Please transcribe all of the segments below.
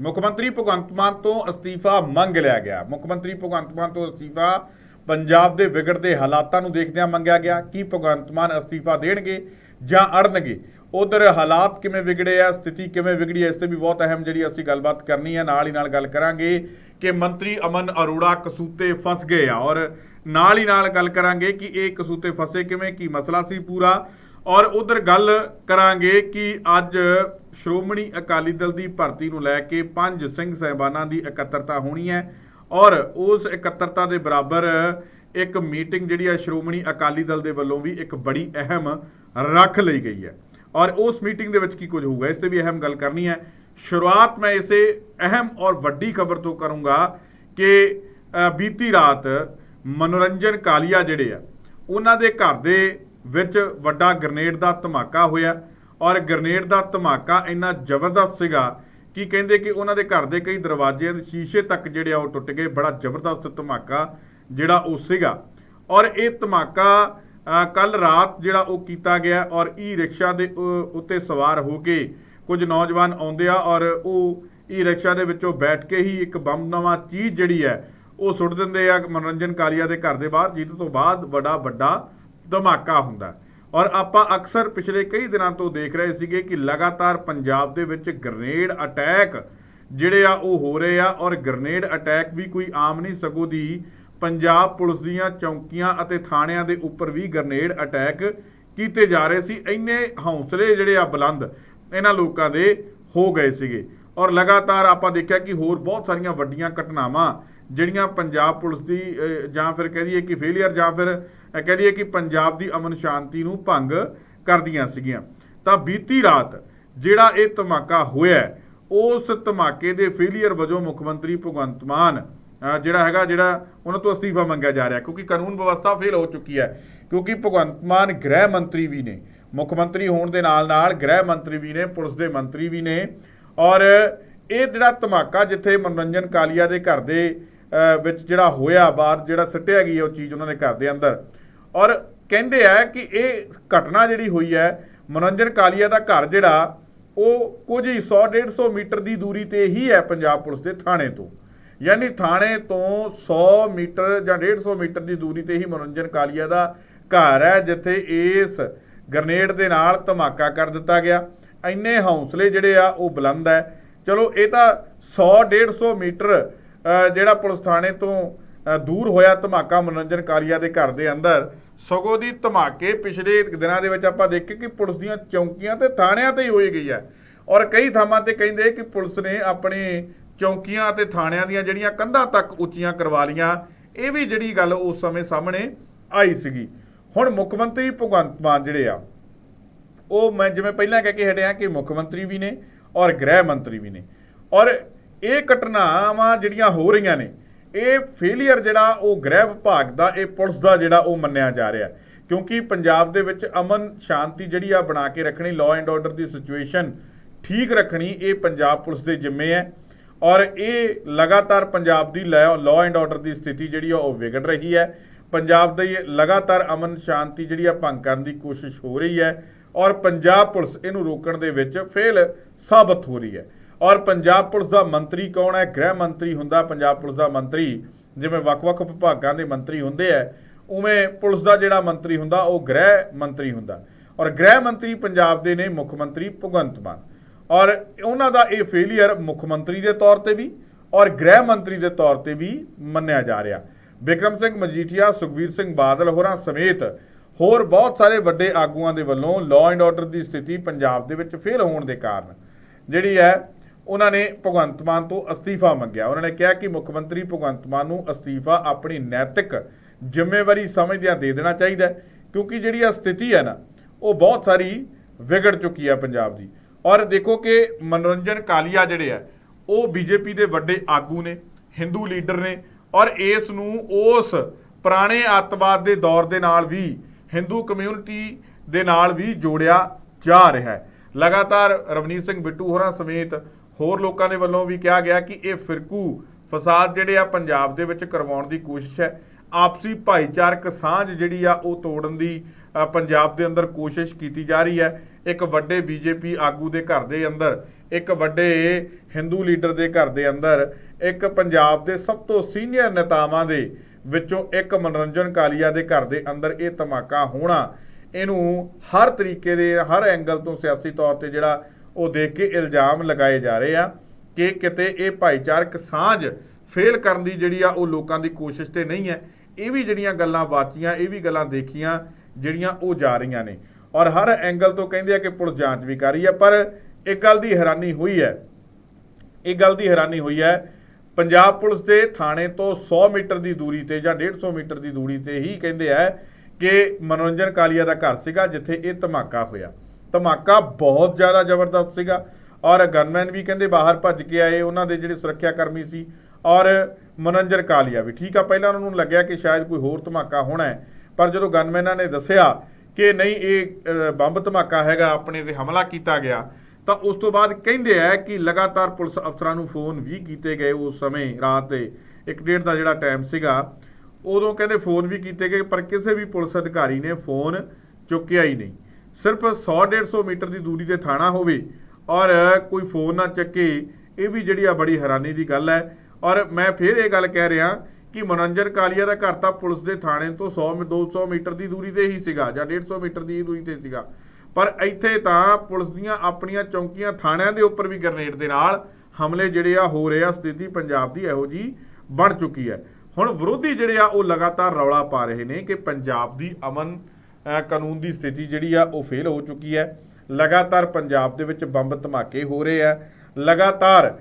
ਮੁੱਖ ਮੰਤਰੀ ਭਗਵੰਤ ਮਾਨ ਤੋਂ ਅਸਤੀਫਾ ਮੰਗ ਲਿਆ ਗਿਆ। ਮੁੱਖ ਮੰਤਰੀ ਭਗਵੰਤ ਮਾਨ ਤੋਂ ਅਸਤੀਫਾ ਪੰਜਾਬ ਦੇ ਵਿਗੜਦੇ ਹਾਲਾਤਾਂ ਨੂੰ ਦੇਖਦਿਆਂ ਮੰਗਿਆ ਗਿਆ ਕੀ ਭਗਵੰਤ ਮਾਨ ਅਸਤੀਫਾ ਦੇਣਗੇ ਜਾਂ ਅੜਨਗੇ। ਉਧਰ ਹਾਲਾਤ ਕਿਵੇਂ ਵਿਗੜੇ ਆ, ਸਥਿਤੀ ਕਿਵੇਂ ਵਿਗੜੀ ਹੈ ਇਸ ਤੇ ਵੀ ਬਹੁਤ ਅਹਿਮ ਜਿਹੜੀ ਅਸੀਂ ਗੱਲਬਾਤ ਕਰਨੀ ਹੈ ਨਾਲ ਹੀ ਨਾਲ ਗੱਲ ਕਰਾਂਗੇ ਕਿ ਮੰਤਰੀ ਅਮਨ ਅਰੋੜਾ ਕਸੂਤੇ ਫਸ ਗਏ ਆ ਔਰ ਨਾਲ ਹੀ ਨਾਲ ਗੱਲ ਕਰਾਂਗੇ ਕਿ ਇਹ ਕਸੂਤੇ ਫਸੇ ਕਿਵੇਂ, ਕੀ ਮਸਲਾ ਸੀ ਪੂਰਾ। ਔਰ ਉਧਰ ਗੱਲ ਕਰਾਂਗੇ ਕਿ ਅੱਜ ਸ਼੍ਰੋਮਣੀ ਅਕਾਲੀ ਦਲ ਦੀ ਭਰਤੀ ਨੂੰ ਲੈ ਕੇ ਪੰਜ ਸਿੰਘ ਸਹਿਬਾਨਾਂ ਦੀ ਇਕੱਤਰਤਾ ਹੋਣੀ ਹੈ ਔਰ ਉਸ ਇਕੱਤਰਤਾ ਦੇ ਬਰਾਬਰ ਇੱਕ ਮੀਟਿੰਗ ਜਿਹੜੀ ਹੈ ਸ਼੍ਰੋਮਣੀ ਅਕਾਲੀ ਦਲ ਦੇ ਵੱਲੋਂ ਵੀ ਇੱਕ ਬੜੀ ਅਹਿਮ ਰੱਖ ਲਈ ਗਈ ਹੈ। ਔਰ ਉਸ ਮੀਟਿੰਗ ਦੇ ਵਿੱਚ ਕੀ ਕੁਝ ਹੋਊਗਾ, ਇਸ ਤੇ ਵੀ ਅਹਿਮ ਗੱਲ ਕਰਨੀ ਹੈ। ਸ਼ੁਰੂਆਤ ਮੈਂ ਇਸੇ ਅਹਿਮ ਔਰ ਵੱਡੀ ਖਬਰ ਤੋਂ ਕਰੂੰਗਾ ਕਿ ਬੀਤੀ ਰਾਤ ਮਨੋਰੰਜਨ ਕਾਲੀਆ ਜਿਹੜੇ ਆ, ਉਹਨਾਂ ਦੇ ਘਰ ਦੇ ਵਿੱਚ ਵੱਡਾ ਗ੍ਰਨੇਡ ਦਾ ਧਮਾਕਾ ਹੋਇਆ। ਔਰ ਗ੍ਰਨੇਡ ਦਾ ਧਮਾਕਾ ਇੰਨਾ ਜ਼ਬਰਦਸਤ ਸੀਗਾ ਕਿ ਕਹਿੰਦੇ ਕਿ ਉਹਨਾਂ ਦੇ ਘਰ ਦੇ ਕਈ ਦਰਵਾਜ਼ਿਆਂ ਦੇ ਸ਼ੀਸ਼ੇ ਤੱਕ ਜਿਹੜੇ ਆ ਉਹ ਟੁੱਟ ਗਏ। ਬੜਾ ਜ਼ਬਰਦਸਤ ਧਮਾਕਾ ਜਿਹੜਾ ਉਹ ਸੀਗਾ। ਔਰ ਇਹ ਧਮਾਕਾ ਕੱਲ ਰਾਤ ਜਿਹੜਾ ਉਹ ਕੀਤਾ ਗਿਆ ਔਰ ਈ ਰਿਕਸ਼ਾ ਦੇ ਉੱਤੇ ਸਵਾਰ ਹੋ ਕੇ ਕੁਝ ਨੌਜਵਾਨ ਆਉਂਦੇ ਆ ਔਰ ਉਹ ਈ ਰਿਕਸ਼ਾ ਦੇ ਵਿੱਚੋਂ ਬੈਠ ਕੇ ਹੀ ਇੱਕ ਬੰਬ ਨਵਾਂ ਚੀਜ਼ ਜਿਹੜੀ ਹੈ ਉਹ ਸੁੱਟ ਦਿੰਦੇ ਆ। ਮਨੋਰੰਜਨ ਕਾਲੀਆ ਦੇ ਘਰ ਦੇ ਬਾਹਰ, ਜਿਹਦੇ ਤੋਂ ਬਾਅਦ ਬੜਾ ਵੱਡਾ ਧਮਾਕਾ ਹੁੰਦਾ। ਔਰ ਆਪਾਂ ਅਕਸਰ ਪਿਛਲੇ ਕਈ ਦਿਨਾਂ ਤੋਂ ਦੇਖ ਰਹੇ ਸੀਗੇ ਕਿ ਲਗਾਤਾਰ ਪੰਜਾਬ ਦੇ ਵਿੱਚ ਗ੍ਰਨੇਡ ਅਟੈਕ ਜਿਹੜੇ ਆ ਉਹ ਹੋ ਰਹੇ ਆ ਔਰ ਗ੍ਰਨੇਡ ਅਟੈਕ ਵੀ ਕੋਈ ਆਮ ਨਹੀਂ, ਸਗੋਂ ਦੀ ਪੰਜਾਬ ਪੁਲਿਸ ਦੀਆਂ ਚੌਂਕੀਆਂ ਅਤੇ ਥਾਣਿਆਂ ਦੇ ਉੱਪਰ ਵੀ ਗ੍ਰਨੇਡ ਅਟੈਕ ਕੀਤੇ ਜਾ ਰਹੇ ਸੀ। ਇੰਨੇ ਹੌਸਲੇ ਜਿਹੜੇ ਆ ਬੁਲੰਦ ਇਹਨਾਂ ਲੋਕਾਂ ਦੇ ਹੋ ਗਏ ਸੀਗੇ। ਔਰ ਲਗਾਤਾਰ ਆਪਾਂ ਦੇਖਿਆ ਕਿ ਹੋਰ ਬਹੁਤ ਸਾਰੀਆਂ ਵੱਡੀਆਂ ਘਟਨਾਵਾਂ ਜਿਹੜੀਆਂ ਪੰਜਾਬ ਪੁਲਿਸ ਦੀ ਜਾਂ ਫਿਰ ਕਹਿ ਦਈਏ ਕਿ ਫੇਲਿਅਰ ਜਾਂ ਫਿਰ ਕਹਿ ਲਈਏ ਕਿ ਪੰਜਾਬ ਦੀ ਅਮਨ ਸ਼ਾਂਤੀ ਨੂੰ ਭੰਗ ਕਰਦੀਆਂ ਸੀਗੀਆਂ। ਤਾਂ ਬੀਤੀ ਰਾਤ ਜਿਹੜਾ ਇਹ ਧਮਾਕਾ ਹੋਇਆ, ਉਸ ਧਮਾਕੇ ਦੇ ਫੇਲਿਅਰ ਵਜੋਂ ਮੁੱਖ ਮੰਤਰੀ ਭਗਵੰਤ ਮਾਨ ਜਿਹੜਾ ਹੈਗਾ, ਜਿਹੜਾ ਉਹਨਾਂ ਤੋਂ ਅਸਤੀਫਾ ਮੰਗਿਆ ਜਾ ਰਿਹਾ, ਕਿਉਂਕਿ ਕਾਨੂੰਨ ਵਿਵਸਥਾ ਫੇਲ ਹੋ ਚੁੱਕੀ ਹੈ, ਕਿਉਂਕਿ ਭਗਵੰਤ ਮਾਨ ਗ੍ਰਹਿ ਮੰਤਰੀ ਵੀ ਨੇ, ਮੁੱਖ ਮੰਤਰੀ ਹੋਣ ਦੇ ਨਾਲ ਨਾਲ ਗ੍ਰਹਿ ਮੰਤਰੀ ਵੀ ਨੇ, ਪੁਲਿਸ ਦੇ ਮੰਤਰੀ ਵੀ ਨੇ, ਔਰ ਇਹ ਜਿਹੜਾ ਧਮਾਕਾ ਜਿੱਥੇ ਮਨੋਰੰਜਨ ਕਾਲੀਆ ਦੇ ਘਰ ਦੇ ਵਿੱਚ ਜਿਹੜਾ ਹੋਇਆ, ਬਾਹਰ ਜਿਹੜਾ ਸੱਟਿਆ ਗਈ ਉਹ ਚੀਜ਼ ਉਹਨਾਂ ਦੇ ਘਰ ਦੇ ਅੰਦਰ ਔਰ ਕਹਿੰਦੇ ਆ ਕਿ ਇਹ ਘਟਨਾ ਜਿਹੜੀ ਹੋਈ ਹੈ, ਮਨੋਰੰਜਨ ਕਾਲੀਆ ਦਾ ਘਰ ਜਿਹੜਾ, ਉਹ ਕੁਝ ਹੀ 100 150 ਮੀਟਰ ਦੀ ਦੂਰੀ ਤੇ ਹੀ ਹੈ ਪੰਜਾਬ ਪੁਲਿਸ ਦੇ ਥਾਣੇ ਤੋਂ। ਯਾਨੀ ਥਾਣੇ ਤੋਂ 100 ਮੀਟਰ ਜਾਂ 150 ਮੀਟਰ ਦੀ ਦੂਰੀ ਤੇ ਹੀ ਮਨੋਰੰਜਨ ਕਾਲੀਆ ਦਾ ਘਰ ਹੈ, ਜਿੱਥੇ ਇਸ ਗ੍ਰਨੇਡ ਦੇ ਨਾਲ ਧਮਾਕਾ ਕਰ ਦਿੱਤਾ ਗਿਆ। ਇੰਨੇ ਹੌਸਲੇ ਜਿਹੜੇ ਆ, ਉਹ ਬੁਲੰਦ ਹੈ। ਚਲੋ, ਇਹ ਤਾਂ 100 150 ਮੀਟਰ ਜਿਹੜਾ ਪੁਲਿਸ ਥਾਣੇ ਤੋਂ ਦੂਰ ਹੋਇਆ ਧਮਾਕਾ ਮਨੋਰੰਜਨ ਕਾਲੀਆ ਦੇ ਘਰ ਦੇ ਅੰਦਰ ਸਗੋਂ ਦੀ ਧਮਾਕੇ ਪਿਛਲੇ ਦਿਨਾਂ ਦੇ ਵਿੱਚ ਆਪਾਂ ਦੇਖੇ ਕਿ ਪੁਲਿਸ ਦੀਆਂ ਚੌਕੀਆਂ ਤੇ ਥਾਣਿਆਂ ਤੇ ਹੀ ਹੋਈ ਗਈ ਹੈ। ਔਰ ਕਈ ਥਾਵਾਂ ਤੇ ਕਹਿੰਦੇ ਕਿ ਪੁਲਿਸ ਨੇ ਆਪਣੇ ਚੌਂਕੀਆਂ ਤੇ ਥਾਣਿਆਂ ਦੀਆਂ ਜਿਹੜੀਆਂ ਕੰਧਾਂ ਤੱਕ ਉੱਚੀਆਂ ਕਰਵਾ ਲੀਆਂ ਇਹ ਵੀ ਜਿਹੜੀ ਗੱਲ ਉਸ ਸਮੇਂ ਸਾਹਮਣੇ ਆਈ ਸੀਗੀ। ਹੁਣ ਮੁੱਖ ਮੰਤਰੀ ਭਗਵੰਤ ਮਾਨ ਜਿਹੜੇ ਆ, ਉਹ ਮੈਂ ਜਿਵੇਂ ਪਹਿਲਾਂ ਕਹਿ ਕੇ ਹਟਿਆ ਕਿ ਮੁੱਖ ਮੰਤਰੀ ਵੀ ਨੇ ਔਰ ਗ੍ਰਹਿ ਮੰਤਰੀ ਵੀ ਨੇ। ਔਰ ਇਹ ਘਟਨਾਵਾਂ ਜਿਹੜੀਆਂ ਹੋ ਰਹੀਆਂ ਨੇ ਇਹ ਫੇਲਿਅਰ ਜਿਹੜਾ ਉਹ ਗ੍ਰਹਿ ਵਿਭਾਗ ਦਾ, ਇਹ ਪੁਲਿਸ ਦਾ ਜਿਹੜਾ ਉਹ ਮੰਨਿਆ ਜਾ ਰਿਹਾ ਕਿਉਂਕਿ ਪੰਜਾਬ ਦੇ ਵਿੱਚ ਅਮਨ ਸ਼ਾਂਤੀ ਜਿਹੜੀ ਆ ਬਣਾ ਕੇ ਰੱਖਣੀ ਲਾਅ ਐਂਡ ਆਰਡਰ ਦੀ ਸਿਚੁਏਸ਼ਨ ਠੀਕ ਰੱਖਣੀ, ਇਹ ਪੰਜਾਬ ਪੁਲਿਸ ਦੇ ਜ਼ਿੰਮੇ ਹੈ। ਔਰ ਇਹ ਲਗਾਤਾਰ ਪੰਜਾਬ ਦੀ ਲਾਅ ਐਂਡ ਆਰਡਰ ਦੀ ਸਥਿਤੀ ਜਿਹੜੀ ਆ ਉਹ ਵਿਗੜ ਰਹੀ ਹੈ। ਪੰਜਾਬ ਦੀ ਲਗਾਤਾਰ ਅਮਨ ਸ਼ਾਂਤੀ ਜਿਹੜੀ ਆ ਭੰਗ ਕਰਨ ਦੀ ਕੋਸ਼ਿਸ਼ ਹੋ ਰਹੀ ਹੈ। ਔਰ ਪੰਜਾਬ ਪੁਲਿਸ ਇਹਨੂੰ ਰੋਕਣ ਦੇ ਵਿੱਚ ਫੇਲ ਸਾਬਤ ਹੋ ਰਹੀ ਹੈ। ਔਰ ਪੰਜਾਬ ਪੁਲਿਸ ਦਾ ਮੰਤਰੀ ਕੌਣ ਹੈ? ਗ੍ਰਹਿ ਮੰਤਰੀ ਹੁੰਦਾ ਪੰਜਾਬ ਪੁਲਿਸ ਦਾ ਮੰਤਰੀ। ਜਿਵੇਂ ਵੱਖ-ਵੱਖ ਵਿਭਾਗਾਂ ਦੇ ਮੰਤਰੀ ਹੁੰਦੇ ਆ, ਉਵੇਂ ਪੁਲਿਸ ਦਾ ਜਿਹੜਾ ਮੰਤਰੀ ਹੁੰਦਾ, ਉਹ ਗ੍ਰਹਿ ਮੰਤਰੀ ਹੁੰਦਾ। ਔਰ ਗ੍ਰਹਿ ਮੰਤਰੀ ਪੰਜਾਬ ਦੇ ਨੇ, ਮੁੱਖ ਮੰਤਰੀ ਭਗਵੰਤ ਮਾਨ। ਔਰ ਉਹਨਾਂ ਦਾ ਇਹ ਫੇਲਿਅਰ ਮੁੱਖ ਮੰਤਰੀ ਦੇ ਤੌਰ ਤੇ ਵੀ ਔਰ ਗ੍ਰਹਿ ਮੰਤਰੀ ਦੇ ਤੌਰ ਤੇ ਵੀ ਮੰਨਿਆ ਜਾ ਰਿਹਾ। ਵਿਕਰਮ ਸਿੰਘ ਮਜੀਠੀਆ, ਸੁਖਬੀਰ ਸਿੰਘ ਬਾਦਲ ਹੋਰਾਂ ਸਮੇਤ ਹੋਰ ਬਹੁਤ ਸਾਰੇ ਵੱਡੇ ਆਗੂਆਂ ਦੇ ਵੱਲੋਂ ਲਾਅ ਐਂਡ ਆਰਡਰ ਦੀ ਸਥਿਤੀ ਪੰਜਾਬ ਦੇ ਵਿੱਚ ਫੇਲ ਹੋਣ ਦੇ ਕਾਰਨ, ਜਿਹੜੀ ਹੈ ਉਹਨਾਂ ਨੇ ਭਗਵੰਤ ਮਾਨ ਤੋਂ ਅਸਤੀਫਾ ਮੰਗਿਆ। ਉਹਨਾਂ ਨੇ ਕਿਹਾ ਕਿ ਮੁੱਖ ਮੰਤਰੀ ਭਗਵੰਤ ਮਾਨ ਨੂੰ ਅਸਤੀਫਾ ਆਪਣੀ ਨੈਤਿਕ ਜ਼ਿੰਮੇਵਾਰੀ ਸਮਝਦਿਆਂ ਦੇ ਦੇਣਾ ਚਾਹੀਦਾ ਕਿਉਂਕਿ ਜਿਹੜੀ ਆ ਸਥਿਤੀ ਹੈ ਨਾ, ਉਹ ਬਹੁਤ ਸਾਰੀ ਵਿਗੜ ਚੁੱਕੀ ਆ ਪੰਜਾਬ ਦੀ। ਔਰ ਦੇਖੋ ਕਿ ਮਨੋਰੰਜਨ ਕਾਲੀਆ ਜਿਹੜੇ ਆ, ਉਹ ਬੀਜੇਪੀ ਦੇ ਵੱਡੇ ਆਗੂ ਨੇ, ਹਿੰਦੂ ਲੀਡਰ ਨੇ, ਔਰ ਇਸ ਨੂੰ ਉਸ ਪੁਰਾਣੇ ਅੱਤਵਾਦ ਦੇ ਦੌਰ ਦੇ ਨਾਲ ਵੀ, ਹਿੰਦੂ ਕਮਿਊਨਿਟੀ ਦੇ ਨਾਲ ਵੀ ਜੋੜਿਆ ਜਾ ਰਿਹਾ ਹੈ। ਲਗਾਤਾਰ ਰਵਨੀਤ ਸਿੰਘ ਬਿੱਟੂ ਹੋਰਾਂ ਸਮੇਤ ਹੋਰ ਲੋਕਾਂ ਦੇ ਵੱਲੋਂ ਵੀ ਕਿਹਾ ਗਿਆ ਕਿ ਇਹ ਫਿਰਕੂ ਫਸਾਦ ਜਿਹੜੇ ਆ ਪੰਜਾਬ ਦੇ ਵਿੱਚ ਕਰਵਾਉਣ ਦੀ ਕੋਸ਼ਿਸ਼ ਹੈ। ਆਪਸੀ ਭਾਈਚਾਰਕ ਸਾਂਝ ਜਿਹੜੀ ਆ ਉਹ ਤੋੜਨ ਦੀ ਪੰਜਾਬ ਦੇ ਅੰਦਰ ਕੋਸ਼ਿਸ਼ ਕੀਤੀ ਜਾ ਰਹੀ ਹੈ। ਇੱਕ ਵੱਡੇ ਬੀਜੇਪੀ ਆਗੂ ਦੇ ਘਰ ਦੇ ਅੰਦਰ, ਇੱਕ ਵੱਡੇ ਹਿੰਦੂ ਲੀਡਰ ਦੇ ਘਰ ਦੇ ਅੰਦਰ, ਇੱਕ ਪੰਜਾਬ ਦੇ ਸਭ ਤੋਂ ਸੀਨੀਅਰ ਨੇਤਾਵਾਂ ਦੇ ਵਿੱਚੋਂ ਇੱਕ ਮਨੋਰੰਜਨ ਕਾਲੀਆ ਦੇ ਘਰ ਦੇ ਅੰਦਰ ਇਹ ਧਮਾਕਾ ਹੋਣਾ, ਇਹਨੂੰ ਹਰ ਤਰੀਕੇ ਦੇ, ਹਰ ਐਂਗਲ ਤੋਂ ਸਿਆਸੀ ਤੌਰ ਤੇ ਜਿਹੜਾ ਉਹ ਦੇਖ ਕੇ ਇਲਜ਼ਾਮ ਲਗਾਏ ਜਾ ਰਹੇ ਆ ਕਿ ਕਿਤੇ ਇਹ ਭਾਈਚਾਰਕ ਸਾਂਝ ਫੇਲ ਕਰਨ ਦੀ ਜਿਹੜੀ ਆ ਉਹ ਲੋਕਾਂ ਦੀ ਕੋਸ਼ਿਸ਼ ਤੇ ਨਹੀਂ ਹੈ। ਇਹ ਵੀ ਜਿਹੜੀਆਂ ਗੱਲਾਂ ਬਾਚੀਆਂ ਇਹ ਵੀ ਗੱਲਾਂ ਦੇਖੀਆਂ, ਜਿਹੜੀਆਂ ਉਹ ਜਾ ਰਹੀਆਂ ਨੇ। ਔਰ ਹਰ ਐਂਗਲ ਤੋਂ ਕਹਿੰਦੇ ਆ ਕਿ ਪੁਲਿਸ ਜਾਂਚ ਵੀ ਕਰ ਰਹੀ ਹੈ, ਪਰ ਇੱਕ ਗੱਲ ਦੀ ਹੈਰਾਨੀ ਹੋਈ ਹੈ। ਇਹ ਗੱਲ ਦੀ ਹੈਰਾਨੀ ਹੋਈ ਹੈ, ਪੰਜਾਬ ਪੁਲਿਸ ਦੇ ਥਾਣੇ ਤੋਂ 100 ਮੀਟਰ ਦੀ ਦੂਰੀ ਤੇ ਜਾਂ 150 ਮੀਟਰ ਦੀ ਦੂਰੀ ਤੇ ਹੀ ਕਹਿੰਦੇ ਆ ਕਿ ਮਨੋਰੰਜਨ ਕਾਲੀਆ ਦਾ ਘਰ ਸੀਗਾ, ਜਿੱਥੇ ਇਹ ਧਮਾਕਾ ਹੋਇਆ। ਧਮਾਕਾ ਬਹੁਤ ਜ਼ਿਆਦਾ ਜ਼ਬਰਦਸਤ ਸੀਗਾ। ਔਰ ਗਨਮੈਨ ਵੀ ਕਹਿੰਦੇ ਬਾਹਰ ਭੱਜ ਕੇ ਆਏ, ਉਹਨਾਂ ਦੇ ਜਿਹੜੇ ਸੁਰੱਖਿਆ ਕਰਮੀ ਸੀ। ਔਰ ਮਨੋਰੰਜਨ ਕਾਲੀਆ ਵੀ, ਠੀਕ ਆ, ਪਹਿਲਾਂ ਉਹਨਾਂ ਨੂੰ ਲੱਗਿਆ ਕਿ ਸ਼ਾਇਦ ਕੋਈ ਹੋਰ ਧਮਾਕਾ ਹੋਣਾ ਹੈ। ਪਰ ਜਦੋਂ ਗਨਮੈਨਾਂ ਨੇ ਦੱਸਿਆ ਕਿ ਨਹੀਂ, ਇਹ ਬੰਬ ਧਮਾਕਾ ਹੈਗਾ, ਆਪਣੇ ਤੇ ਹਮਲਾ ਕੀਤਾ ਗਿਆ, ਤਾਂ ਉਸ ਤੋਂ ਬਾਅਦ ਕਹਿੰਦੇ ਆ ਕਿ ਲਗਾਤਾਰ ਪੁਲਿਸ ਅਫਸਰਾਂ ਨੂੰ ਫੋਨ ਵੀ ਕੀਤੇ ਗਏ ਉਸ ਸਮੇਂ, ਰਾਤ ਦੇ 1:30 ਦਾ ਜਿਹੜਾ ਟਾਈਮ ਸੀਗਾ। ਉਦੋਂ ਕਹਿੰਦੇ ਫੋਨ ਵੀ ਕੀਤੇ ਗਏ, ਪਰ ਕਿਸੇ ਵੀ ਪੁਲਿਸ ਅਧਿਕਾਰੀ ਨੇ ਫੋਨ ਚੁੱਕਿਆ ਹੀ ਨਹੀਂ। ਸਿਰਫ 100 150 ਮੀਟਰ ਦੀ ਦੂਰੀ ਤੇ ਥਾਣਾ ਹੋਵੇ ਔਰ ਕੋਈ ਫੋਨ ਨਾ ਚੱਕੇ, ਇਹ ਵੀ ਜਿਹੜੀ ਆ ਬੜੀ ਹੈਰਾਨੀ ਦੀ ਗੱਲ ਹੈ। ਔਰ ਮੈਂ ਫਿਰ ਇਹ ਗੱਲ ਕਹਿ ਰਿਹਾ ਕਿ ਮਨੋਰੰਜਨ ਕਾਲੀਆ ਦਾ ਘਰ ਤਾਂ ਪੁਲਿਸ ਦੇ ਥਾਣੇ ਤੋਂ 100 ਮੀ- 200 ਮੀਟਰ ਦੀ ਦੂਰੀ ਤੇ ਹੀ ਸੀਗਾ ਜਾਂ 150 ਮੀਟਰ ਦੀ ਦੂਰੀ ਤੇ ਸੀਗਾ। ਪਰ ਇੱਥੇ ਤਾਂ ਪੁਲਿਸ ਦੀਆਂ ਆਪਣੀਆਂ ਚੌਂਕੀਆਂ ਥਾਣਿਆਂ ਦੇ ਉੱਪਰ ਵੀ ਗ੍ਰਨੇਡ ਦੇ ਨਾਲ ਹਮਲੇ ਜਿਹੜੇ ਆ ਹੋ ਰਹੇ ਆ, ਸਥਿਤੀ ਪੰਜਾਬ ਦੀ ਇਹੋ ਜੀ ਬਣ ਚੁੱਕੀ ਹੈ। ਹੁਣ ਵਿਰੋਧੀ ਜਿਹੜੇ ਆ ਉਹ ਲਗਾਤਾਰ ਰੌਲਾ ਪਾ ਰਹੇ ਨੇ ਕਿ ਪੰਜਾਬ ਦੀ ਅਮਨ ਕਾਨੂੰਨ ਦੀ ਸਥਿਤੀ ਜਿਹੜੀ ਆ, ਉਹ ਫੇਲ ਹੋ ਚੁੱਕੀ ਹੈ। ਲਗਾਤਾਰ ਪੰਜਾਬ ਦੇ ਵਿੱਚ ਬੰਬ ਧਮਾਕੇ ਹੋ ਰਹੇ ਆ। ਲਗਾਤਾਰ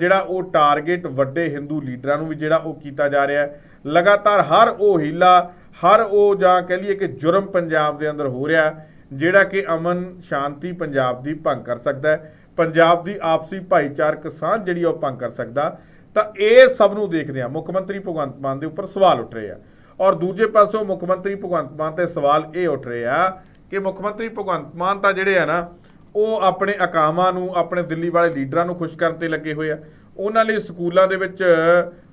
ਜਿਹੜਾ ਉਹ ਟਾਰਗੇਟ ਵੱਡੇ ਹਿੰਦੂ ਲੀਡਰਾਂ ਨੂੰ ਵੀ ਜਿਹੜਾ ਉਹ ਕੀਤਾ ਜਾ ਰਿਹਾ ਹੈ। ਲਗਾਤਾਰ ਹਰ ਉਹ ਹੀਲਾ, ਹਰ ਉਹ ਜਾਂ ਕਹਿ ਲਈਏ ਕਿ ਜੁਰਮ ਪੰਜਾਬ ਦੇ ਅੰਦਰ ਹੋ ਰਿਹਾ ਜਿਹੜਾ ਕਿ ਅਮਨ ਸ਼ਾਂਤੀ ਪੰਜਾਬ ਦੀ ਭੰਗ ਕਰ ਸਕਦਾ ਹੈ। ਪੰਜਾਬ ਦੀ ਆਪਸੀ ਭਾਈਚਾਰਕ ਸਾਂਝ ਜਿਹੜੀ ਆ, ਉਹ ਭੰਗ ਕਰ ਸਕਦਾ। ਤਾਂ ਇਹ ਸਭ ਨੂੰ ਦੇਖਦੇ ਆ, ਮੁੱਖ ਮੰਤਰੀ ਭਗਵੰਤ ਮਾਨ ਦੇ ਉੱਪਰ ਸਵਾਲ ਉੱਠ ਰਹੇ ਆ। ਔਰ ਦੂਜੇ ਪਾਸੋਂ ਮੁੱਖ ਮੰਤਰੀ ਭਗਵੰਤ ਮਾਨ ਤੇ ਸਵਾਲ ਇਹ ਉੱਠ ਰਹੇ ਆ ਕਿ ਮੁੱਖ ਮੰਤਰੀ ਭਗਵੰਤ ਮਾਨ ਤਾਂ ਜਿਹੜੇ ਆ ਨਾ, ਉਹ ਆਪਣੇ ਅਕਾਮਾਂ ਨੂੰ, ਆਪਣੇ ਦਿੱਲੀ ਵਾਲੇ ਲੀਡਰਾਂ ਨੂੰ ਖੁਸ਼ ਕਰਨ ਤੇ ਲੱਗੇ ਹੋਏ ਆ। ਉਹਨਾਂ ਲਈ ਸਕੂਲਾਂ ਦੇ ਵਿੱਚ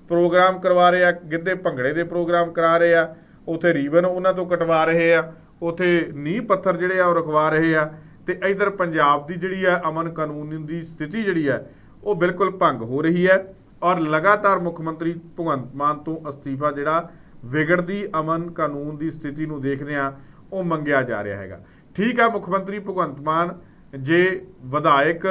ਪ੍ਰੋਗਰਾਮ ਕਰਵਾ ਰਹੇ ਆ, ਗਿੱਧੇ ਭੰਗੜੇ ਦੇ ਪ੍ਰੋਗਰਾਮ ਕਰਾ ਰਹੇ ਆ। ਉਥੇ ਰੀਬਨ ਉਹਨਾਂ ਤੋਂ ਕਟਵਾ ਰਹੇ ਆ। ਉਥੇ ਨੀਂਹ ਪੱਥਰ ਜਿਹੜੇ ਆ ਉਹ ਰਖਵਾ ਰਹੇ ਆ। ਤੇ ਇਧਰ ਪੰਜਾਬ ਦੀ ਜਿਹੜੀ ਆ ਅਮਨ ਕਾਨੂੰਨ ਦੀ ਸਥਿਤੀ ਜਿਹੜੀ ਆ, ਉਹ ਬਿਲਕੁਲ ਭੰਗ ਹੋ ਰਹੀ ਹੈ। ਔਰ ਲਗਾਤਾਰ ਮੁੱਖ ਮੰਤਰੀ ਭਗਵੰਤ ਮਾਨ ਤੋਂ ਅਸਤੀਫਾ ਜਿਹੜਾ ਵਿਗੜਦੀ ਅਮਨ ਕਾਨੂੰਨ ਦੀ ਸਥਿਤੀ ਨੂੰ ਦੇਖਦਿਆਂ ਉਹ ਮੰਗਿਆ ਜਾ ਰਿਹਾ ਹੈਗਾ। ਠੀਕ ਆ ਮੁੱਖ ਮੰਤਰੀ ਭਗਵੰਤ ਮਾਨ, ਜੇ ਵਿਧਾਇਕ